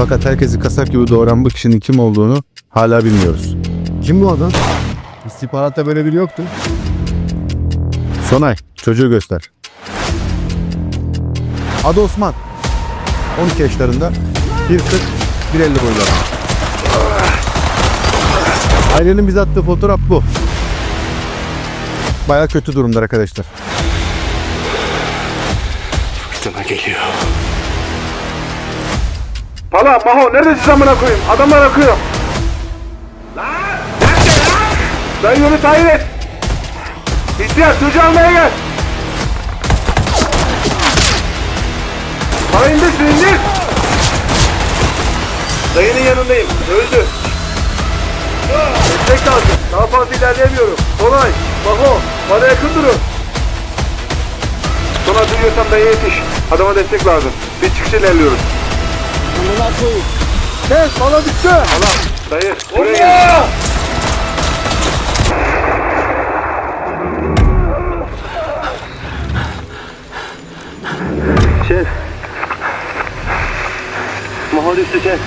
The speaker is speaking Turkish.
Fakat herkesi kasap gibi doğuran bu kişinin kim olduğunu hala bilmiyoruz. Kim bu adam? İstihbaratta böyle biri yoktu. Sonay, çocuğu göster. Adı Osman. 12 yaşlarında, 1.40, 1.50 boylarında. Ailenin bize attığı fotoğraf bu. Baya kötü durumda arkadaşlar. Fırtına geliyor. Pala, Maho neredesin amına koyayım? Adamlar akıyor. Lan! Nerede lan? Ben yolu tayin et. İhtiyar çocuğu almaya gel. Para indir indir. Dayının yanındayım. Öldü. Destek lazım. Daha fazla ilerleyemiyorum. Sonay, Maho, bana yakın durun. Sonra duyuyorsan dayı yetiş. Adama destek lazım. Bir çıkış ilerliyoruz. Kes bana düştü. Tamam dayı. Buraya gel. Şef. Düştü şef.